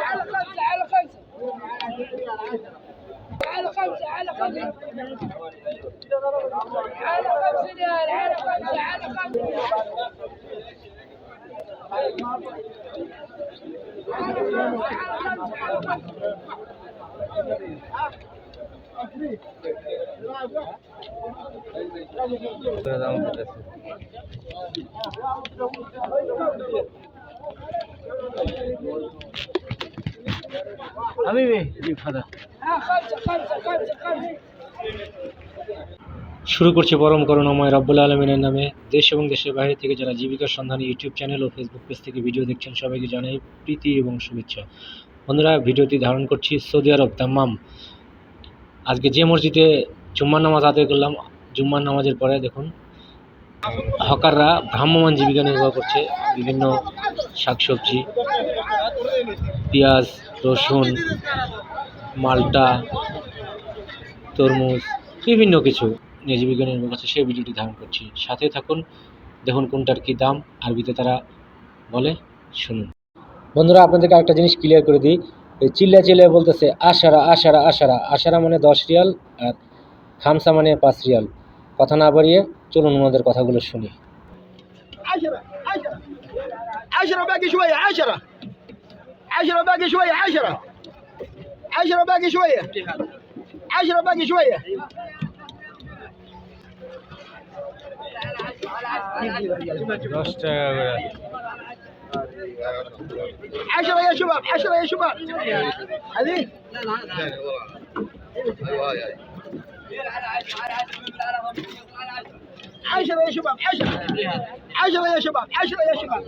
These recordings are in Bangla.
على خمسة على خمسة على خمسة على خمسة على خمسة على خمسة ها خمسة আমি শুরু করছি পরম করুণাময় রব্বুল আলমিনের নামে। দেশ এবং দেশের বাইরে থেকে যারা জীবিকার সন্ধানে ইউটিউব চ্যানেল ও ফেসবুক পেজ থেকে ভিডিও দেখছেন, সবাইকে জানাই প্রীতি এবং শুভেচ্ছা। বন্ধুরা, ভিডিওটি ধারণ করছি সৌদি আরব দাম্মাম আজকে যে মসজিদে জুম্মার নামাজ আদায় করলাম, জুম্মার নামাজের পরে দেখুন, হকাররা ভ্রাম্যমান জীবিকা নির্বাহ করছে, বিভিন্ন শাকসবজি, পেঁয়াজ, রসুন, মালটা, তরমুজ, বিভিন্ন কিছু নিয়ে জীবিকা নির্বাহ করছে, সেই ভিডিওটি ধারণ করছি। সাথে থাকুন, দেখুন কোনটার কী দাম, আরবিতে তারা বলে, শুনুন। বন্ধুরা আপনাদেরকে একটা জিনিস ক্লিয়ার করে দিই এই চিল্লা চিল্লায় বলতেছে আশারা আশারা আশারা আশারা মানে দশ রিয়াল আর খামসা মানে পাঁচ রিয়াল কথা না বাড়িয়ে চলুন ওনাদের কথাগুলো শুনি عشرة عشرة عشرة باقي شوية عشرة عشرة باقي شوية عشرة عشرة باقي شوية عشرة باقي شوية দশ টাকা করে عشرة يا شباب عشرة يا شباب. هذه؟ عشرة يا شباب عشرة. عشرة يا شباب عشرة يا شباب.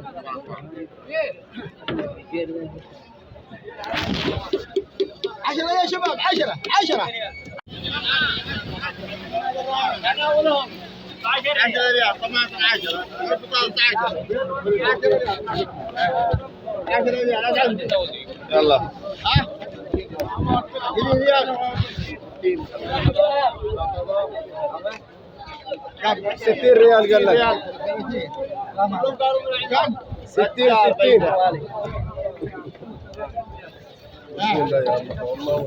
عشرة يا شباب عشرة عشرة. أنا أولهم 10 ريال 18 10 10 ريال عندي يلا. ها 10 ريال كم 60 ريال قال لك. كم 60 60 بسم الله يا الله والله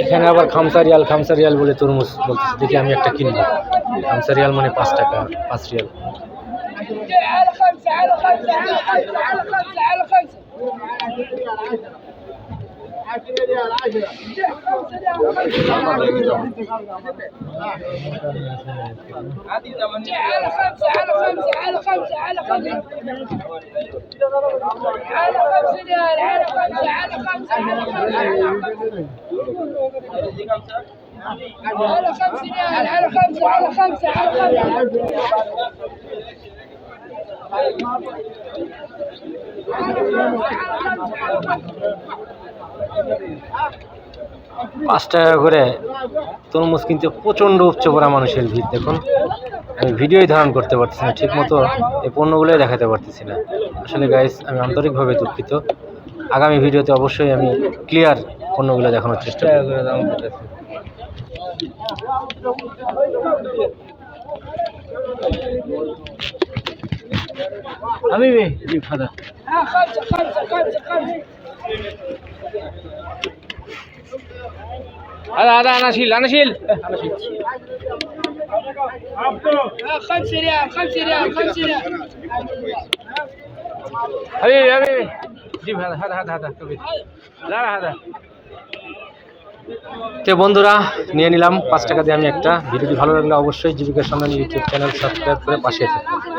এখানে আবার খামসা রিয়াল খামসা রিয়াল বলে তরমুজ বলতেছে দেখি আমি একটা কিনবো খামসা রিয়াল মানে পাঁচ টাকা পাঁচ রিয়াল على خمسة على خمسة على خمسة على خمسة على خمسة 10 ريال 10 خمسة ريال على خمسة على خمسة على خمسة على خمسة على خمسة ريال على خمسة على خمسة على خمسة على خمسة ريال على خمسة على خمسة على خمسة. পাঁচ টাকা করে তরমুজ কিনতে প্রচণ্ড উপচে পড়া মানুষের ভিড় দেখুন। আমি ভিডিওই ধারণ করতে পারতেছি না ঠিক মতো এই পণ্যগুলোই দেখাতে পারতেছি না। আসলে গাইস আমি আন্তরিকভাবে দুঃখিত। আগামী ভিডিওতে অবশ্যই আমি ক্লিয়ার পণ্যগুলো দেখানোর চেষ্টা করব। আমি ফাদা। خمسة خمسة خمسة خمسة আদা আদা আনাশিল আনাশিল خمسة ريال خمسة ريال خمسة ريال حبيبي حبيبي جيب هذا هذا هذا هذا كبير لا لا هذا তো বন্ধুরা নিয়ে নিলাম পাঁচ টাকা দিয়ে আমি একটা ভিডিওটি ভালো লাগলে অবশ্যই জীবিকার সন্ধান ইউটিউব চ্যানেল সাবস্ক্রাইব করে পাশে থাকবেন